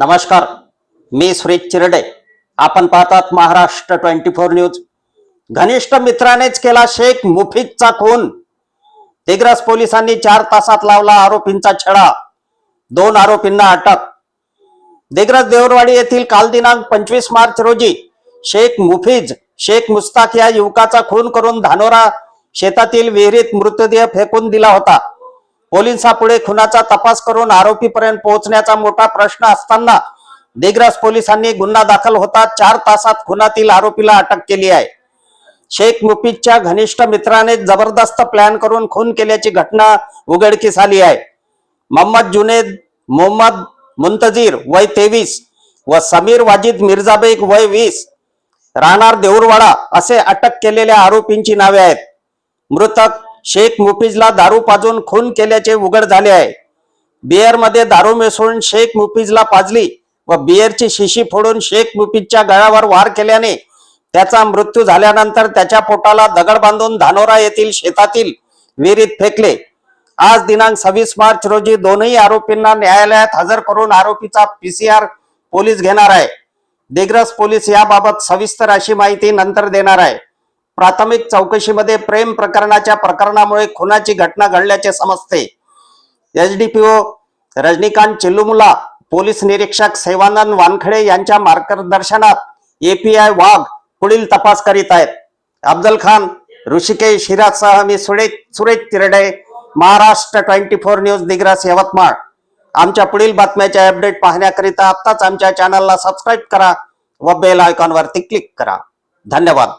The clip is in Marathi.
नमस्कार मी सुरेश चिरडे. आपण पाहतात महाराष्ट्र ट्वेंटी फोर न्यूज. घनिष्ठ मित्रानेच केला शेख मुफीदचा खून. दिग्रस पोलिसांनी चार तासात लावला आरोपींचा छडा. दोन आरोपींना अटक. दिग्रस देवरवाडी येथील काल दिनांक पंचवीस मार्च रोजी शेख मुफीज शेख मुस्ताक या युवकाचा खून करून धानोरा शेतातील विहिरीत मृतदेह फेकून दिला होता. पोलिसांपुढे खुनाचा तपास करून आरोपीपर्यंत पोहोचण्याचा मोठा प्रश्न असताना दिग्रस पोलिसांनी गुन्हा दाखल होता. चार तासात खुनातील आरोपीला अटक केली आहे. शेख मुफीदच्या घनिष्ठ मित्राने जबरदस्त प्लॅन करून खून केल्याची घटना उघडकीस आली आहे. मोहम्मद जुनेद मोहम्मद मुंतजीर वय तेवीस व समीर वाजिद मिर्झाबेग वय वीस राहणार देऊरवाडा असे अटक केलेल्या आरोपींची नावे आहेत. मृतक शेख मुफीजला दारू पाजून खून केल्याचे उघड झाले आहे. बिअरमध्ये दारू मिसळून शेख मुफीजला पाजली व बियरची शिशी फोडून शेख मुफीजच्या गळ्यावर वार केल्याने त्याचा मृत्यू झाल्यानंतर त्याच्या पोटाला दगड बांधून धानोरा येथील शेतातील विहिरीत फेकले. आज दिनांक सव्वीस मार्च रोजी दोनही आरोपींना न्यायालयात हजर करून आरोपीचा पीसीआर पोलीस घेणार आहे. दिग्रस पोलीस याबाबत सविस्तर अशी माहिती नंतर देणार आहे. प्राथमिक चौकशीमध्ये प्रेम प्रकरणाच्या प्रकरणामुळे खुनाची घटना घडल्याचे समजते. एचडीपीओ रजनीकांत चिल्लुमुला पोलीस निरीक्षक सेवानंद वानखडे यांच्या मार्गदर्शनात एपीआय वाघ पुढील तपास करीत आहेत. अफजल खान ऋषिकेश हिराजसह मी Suresh Suresh Tirde Maharashtra twenty four news Digras Yavatmal. आमच्या पुढील बातम्याचे अपडेट पाहण्याकरिता आत्ताच आमच्या चॅनलला सबस्क्राईब करा व बेल आयकॉनवरती क्लिक करा. धन्यवाद.